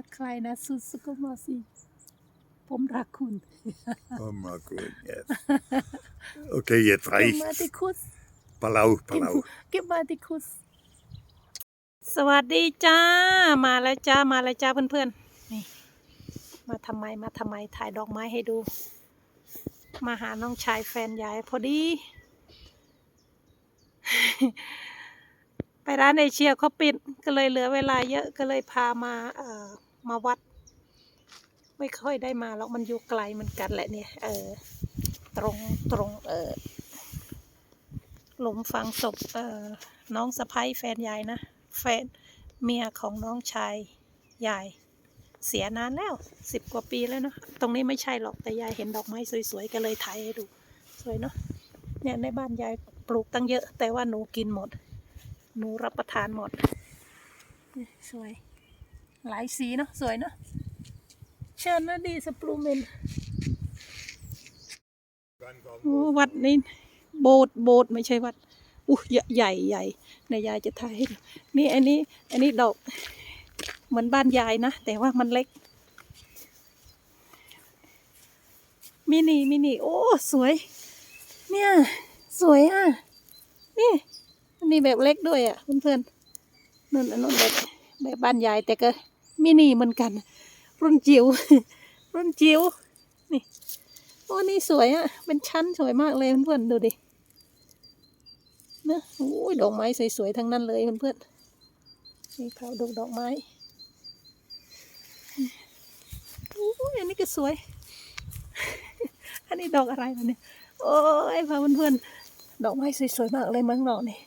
นะใครนะสุดสกุมาสิผมรักคุณ Oh my god, yes. Okay, jetzt เก็บ reicht's. มาติคุส Palau, Palau. เก็บมาติคุส สวัสดีจ้า มาแล้วจ้า มาแล้วจ้าเพื่อนๆ นี่ มาทำไม มาทำไม ถ่ายดอกไม้ให้ดู มาหาน้องชายแฟนยายพอดี ไปร้านเอเชียเขาปิด ก็เลยเหลือเวลาเยอะ ก็เลยพามาเอ่อ มาวัด ไม่ค่อยได้มาหรอกมันอยู่ไกลเหมือนกันแหละเนี่ย เออ ตรงตรงเออหลุมฝังศพเออน้องสะพ้ยแฟนยายนะ แฟนเมียของน้องชายยายเสียนานแล้วสิบกว่าปีแล้วเนาะตรงนี้ไม่ใช่หรอกแต่ยายเห็นดอกไม้สวยๆก็เลยถ่ายให้ดู สวยเนาะเนี่ยในบ้านยายปลูกตั้งเยอะ แต่ว่าหนูกินหมด หนูรับประทานหมดสวย หลายสีเนาะสวยเนาะเชิญนะดีสปรูเมนโอ้วัดนี้โบสถ์โบสถ์ไม่ใช่วัดอู้ใหญ่ใหญ่ใหญ่ในยายจะถ่ายให้ดูนี่อันนี้ อันนี้ดอก เหมือนบ้านยายนะ แต่ว่ามันเล็ก มินิมินิโอ้ สวย เนี่ย สวยอะ นี่อันนี้แบบเล็กด้วยอะเพื่อนๆนั่นอันนั้นแบบแบบบ้านยายแต่ก็ มินิเหมือนกัน รุ่นจิ๋วรุ่นจิ๋วนี่โอ้นี่สวยอะ่ะ เป็นชั้นสวยมากเลยเพื่อนๆดูดินะโอ้ยดอกไม้สวยๆทั้งนั้นเลยเพื่อนๆนี่เขาดูดอกไม้โอ้ยอันนี้ก็สวย อันนี้ดอกอะไรวะเนี่ยโอ้ยพาเพื่อนๆดอกไม้สวยๆมากเลยเมั้งเนาะนี่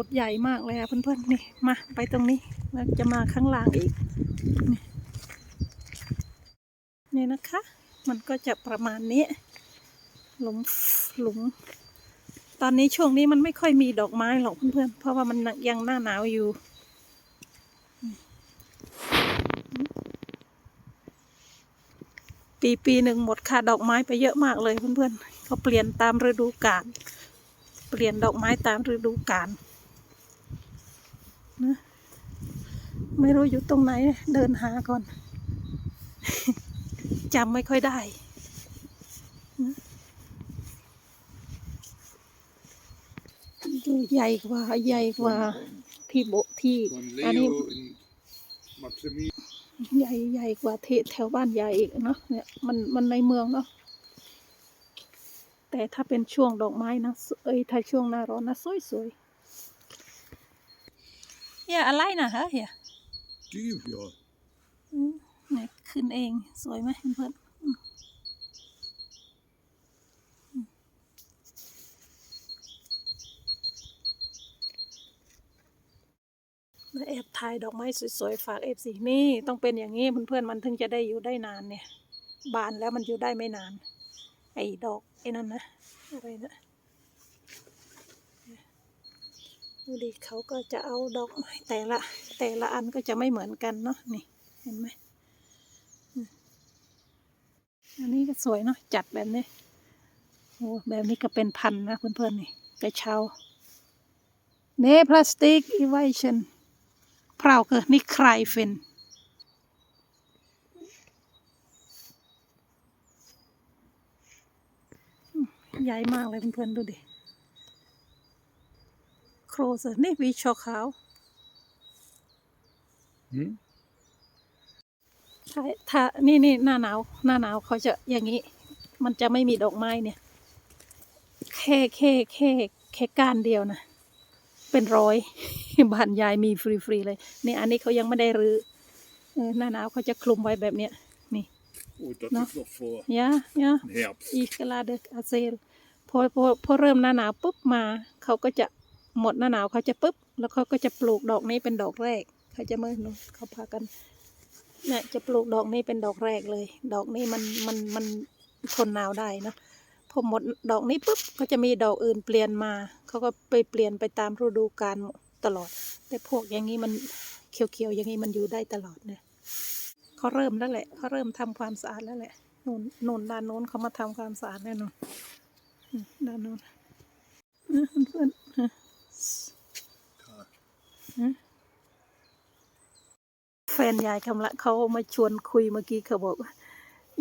โบสถ์ใหญ่มากเลยอะเพื่อนๆนี่มาไปตรงนี้เราจะมาข้างล่างอีกนี่นี่นะคะ มันก็จะประมาณนี้ หลุมหลุม ตอนนี้ช่วงนี้มันไม่ค่อยมีดอกไม้หรอกเพื่อนๆเพราะว่ามันยังหน้าหนาวอยู่ปีปีหนึ่งหมดค่าดอกไม้ไปเยอะมากเลยเพื่อนๆเขาเปลี่ยนตามฤดูกาลเปลี่ยนดอกไม้ตามฤดูกาล นะ ไม่รู้อยู่ตรงไหน เดินหาก่อนจำไม่ค่อยได้นะดูใหญ่กว่าใหญ่กว่าที่โบที่ Von อันนี้ Leo und Maximilian. ใหญ่ใหญ่กว่าที่แถวบ้านยายอีกเนาะเนี่ยมันมันในเมืองเนาะแต่ถ้าเป็นช่วงดอกไม้นะเอ้ยถ้าช่วงหน้าร้อนนะสวยส วยๆเฮียอะไรนะฮะเฮีย Die, ja. อืมเนี่ยขึ้นเองสวยไหมเพื่อนๆอืมอืมแล้วแอบถ่ายดอกไม้สวยๆ ฝากเอฟซีนี่ต้องเป็นอย่างนี้เพื่อนๆมันถึงจะได้อยู่ได้นานเนี่ย บานแล้วมันอยู่ได้ไม่นาน ไอ้ดอกไอ้นั่นนะอะไรนะ ดูดิเขาก็จะเอาดอกไม้แต่ละ แต่ละอันก็จะไม่เหมือนกันเนาะนี่เห็นไหมอันนี้ก็สวยเนาะจัดแบบนี้โอ้แบบนี้ก็เป็นพันนะเพื่อนๆนี่กระเช้าเนพลาสติกอีไวชันพราวเกอนี่ใครเฟนใหญ่มากเลยเพื่อนๆดูดิ โครสนี่วีชอขาว Hm? ใช่ถ้านี่นี่หน้าหนาวหน้าหนาวเขาจะอย่างนี้ มันจะไม่มีดอกไม้เนี่ย แค่แค่แค่แค่ก้านเดียวนะ เป็นร้อยบ้านยายมีฟรีๆเลย นี่อันนี้เขายังไม่ได้รื้อเออหน้าหนาวเขาจะคลุมไว้แบบเนี้ย นี่ Oh, das Na? ist noch vor ยะยะ Herbst. อีกลาเดอาเซลพอพอพอเริ่มหน้าหนาวปุ๊บมา เขาก็จะ หมดหน้าหนาวเขาจะปุ๊บ แล้วเขาก็จะปลูกดอกนี้เป็นดอกแรก เขาจะเมื่อนู้นเขาพากันเนี่ยจะปลูกดอกนี้เป็นดอกแรกเลย ดอกนี้มันมันมันทนหนาวได้นะพอหมดดอกนี้ปุ๊บก็จะมีดอกอื่นเปลี่ยนมา เขาก็ไปเปลี่ยนไปตามฤดูกาลตลอด แต่พวกอย่างนี้มันเขียวๆอย่างนี้มันอยู่ได้ตลอดเนี่ยเขาเริ่มแล้วแหละเขาเริ่มทำความสะอาดแล้วแหละนูนนูนด้านโน้นเขามาทำความสะอาดแน่นอนด้านโน้นเพื่อน แฟนยายคำละเขามาชวนคุยเมื่อกี้เขาบอกว่า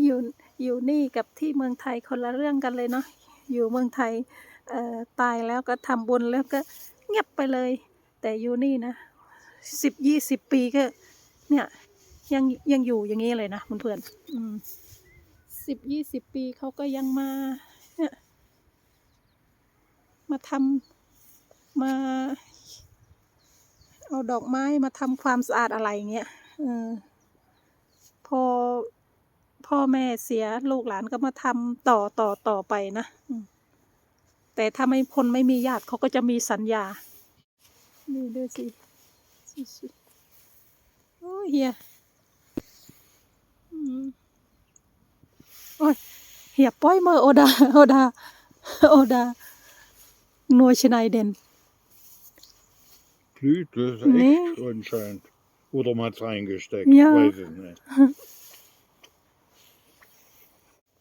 อยู่อยู่นี่กับที่เมืองไทยคนละเรื่องกันเลยเนาะอยู่เมืองไทยเอ่อตายแล้วก็ทำบุญแล้วก็เงียบไปเลย แต่อยู่นี่นะสิบยี่สิบปีก็ เนี่ย ยังยังอยู่อย่างนี้เลยนะเพื่อนๆอืมสิบยี่สิบปีเขาก็ยังมาเนี่ยมาทำ มา เอาดอกไม้มาทำความสะอาดอะไรเงี้ยออพอพ่อแม่เสียลูกหลานก็มาทำต่อต่อต่อไปนะแต่ถ้าไม่คนไม่มีญาติเขาก็จะมีสัญญานี่ดูสิสิโอ้ยเฮียโอ้ยเฮียปล่อยมือโอดา โอดา โอดานัวชไนเดน Glüht, das ist Nee. echt anscheinend. Oder man hat es reingesteckt. Ja. Weiß es nicht.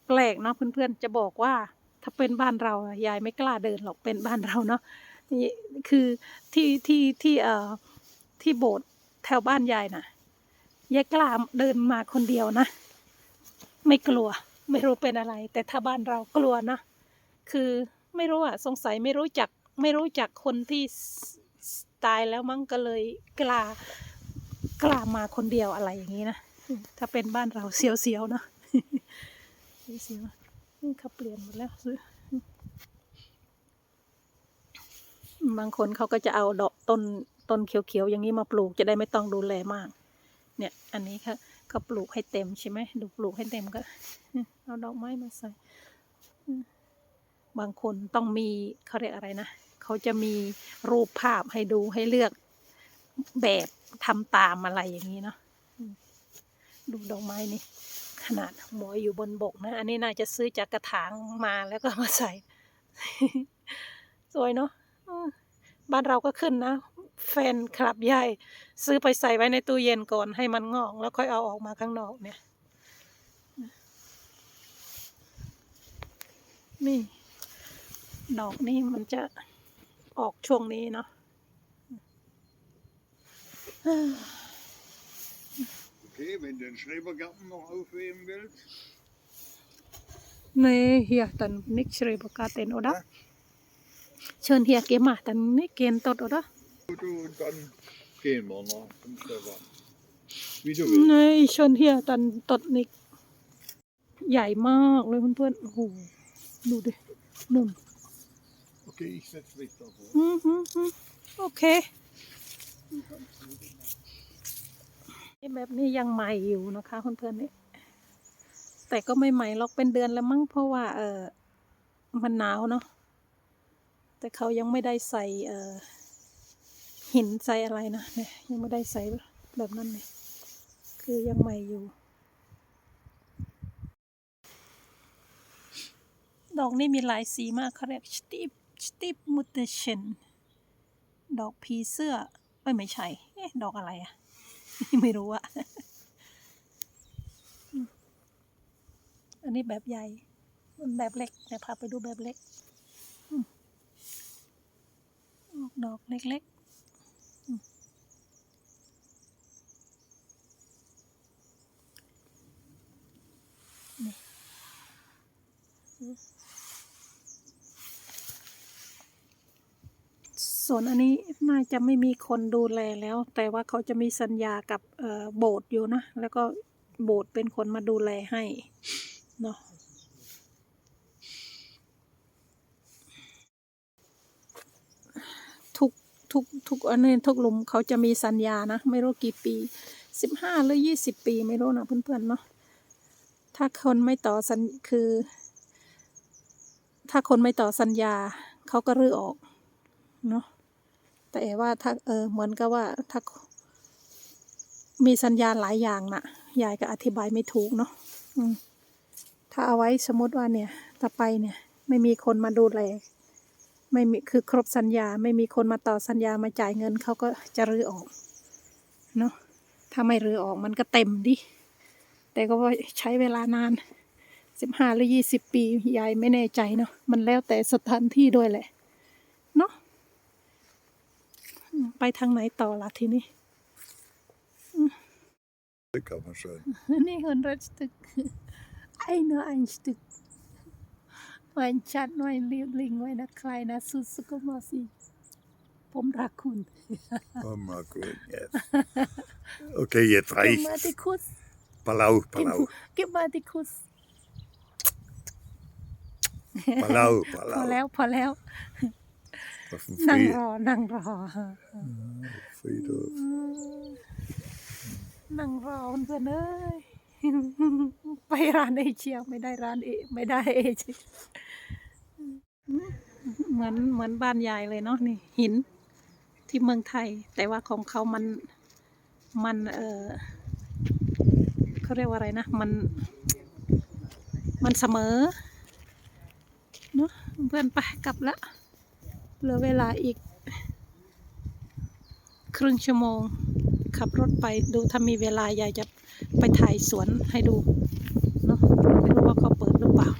แปลกเนาะเพื่อนๆจะบอกว่า ถ้าเป็นบ้านเราอะยายไม่กล้าเดินหรอกเป็นบ้านเราเนาะนี่คือที่ที่ที่เอ่อที่โบสถ์แถวบ้านยายน่ะยายกล้าเดินมาคนเดียวนะ ไม่กลัว ไม่รู้เป็นอะไร แต่ถ้าบ้านเรากลัวนะ คือไม่รู้อะสงสัยไม่รู้จัก ไม่รู้จักคนที่สส ตายแล้วมั้งก็เลยกล้ากล้ามาคนเดียวอะไรอย่างนี้นะ ถ้าเป็นบ้านเราเสียวๆเนาะเสียวเขาเปลี่ยนหมดแล้วซื้อบางคนเขาก็จะเอาดอกต้นต้นเขียวๆอย่างนี้มาปลูกจะได้ไม่ต้องดูแลมาก เนี่ย อันนี้ค่ะเขาปลูกให้เต็มใช่ไหมดูปลูกให้เต็มก็เอาดอกไม้มาใส่บางคนต้องมีเขาเรียกอะไรนะ เขาจะมีรูปภาพให้ดูให้เลือกแบบทำตามอะไรอย่างนี้เนาะดูดอกไม้นี่ ขนาดหมอยอยู่บนบกนะ อันนี้น่าจะซื้อจากกระถางมาแล้วก็มาใส่ สวยเนาะบ้านเราก็ขึ้นนะ แฟนคลับใหญ่ ซื้อไปใส่ไว้ในตู้เย็นก่อนให้มันงอกแล้วค่อยเอาออกมาข้างนอกเนี่ย นี่ ดอกนี่มันจะ ออกช่วงนี้เนาะ Okay, wenn du den Schrebergarten noch aufheben willst. Nee, hier, dann nicht Schrebergarten, oder? Schön hier, geh mal, dann nicht gehen dort, oder? Du, und dann gehen wir noch zum Stefan. Wie du willst. Nee, schön hier, dann dort nicht ใหญ่มากเลยเพื่อนๆโอ้โหดูดินุ่น Okay, ich setze mich davor. อืมฮึฮึโอเคแบบนี้ยังใหม่อยู่นะคะเพื่อนๆนี่แต่ก็ไม่ใหม่หรอกเป็นเดือนแล้วมั้งเพราะว่าเออมันหนาวเนาะแต่เขายังไม่ได้ใส่เออหินใส่อะไรนะเนี่ยยังไม่ได้ใส่แบบนั้นเลยคือยังใหม่อยู่ ดอกนี่มีหลายสีมากเขาเรียกสติป สติปมุตเชนดอกผีเสื้อไม่ไม่ใช่เอ๊ะดอกอะไรอะไม่รู้อะอันนี้แบบใหญ่ มันแบบเล็กเดี๋ยวพาไปดูแบบเล็กออกดอกเล็กๆอืมนี่อืม ส่วนอันนี้น่าจะไม่มีคนดูแลแล้ว แต่ว่าเขาจะมีสัญญากับโบสถ์อยู่นะ แล้วก็โบสถ์เป็นคนมาดูแลให้เนาะทุกทุกทุกอันนี้ทุกหลุมเขาจะมีสัญญานะ ไม่รู้กี่ปีสิบห้าหรือยี่สิบปีไม่รู้นะเพื่อนๆเนาะถ้าคนไม่ต่อสัญคือ ถ้าคนไม่ต่อสัญญาเขาก็รื้อออกเนาะ แต่ว่าถ้าเออเหมือนกับว่าถ้ามีสัญญาณหลายอย่างน่ะ ยายก็อธิบายไม่ถูกเนาะถ้าเอาไว้สมมติว่าเนี่ยต่อไปเนี่ย ไม่มีคนมาดูแลไม่มีคือครบสัญญา ไม่มีคนมาต่อสัญญามาจ่ายเงินเขาก็จะรื้อออกเนาะถ้าไม่รื้อออกมันก็เต็มดิ แต่ก็ว่าใช้เวลานานสิบห้าหรือยี่สิบปียายไม่แน่ใจเนาะมันแล้วแต่สถานที่ด้วยแหละเนาะ ไปทางไหนต่อล่ะทีนี้ Stück aber schön. Nee, 100 Stück. Eine ein Stück. Mein Schatz, mein Liebling, meine kleine Susuko Mosi. ผมรักคุณ Oh, mal gut, yes. Okay, jetzt เก็บ reicht. มาที่คุส Palau, เก็บ Palau. เก็บมาที่คุส Palau, พอแล้ Palau. นั่ง Fried รอ นั่งรอ Friedhof. นั่งรอเพื่อนๆเอ้ยไปร้านเอเชียไม่ได้ร้านเอไม่ได้เอเชียเหมือนเหมือนบ้านยายเลยเนาะนี่ หินที่เมืองไทย แต่ว่าของเขามันมันเออเขาเรียกว่าอะไรนะ มัน มันเสมอเนาะเพื่อนไปกลับละ เหลือเวลาอีก ครึ่งชั่วโมง ขับรถไปดูถ้ามีเวลายายจะไปถ่ายสวนให้ดูเนาะไม่รู้ว่าเขาเปิดหรือเปล่า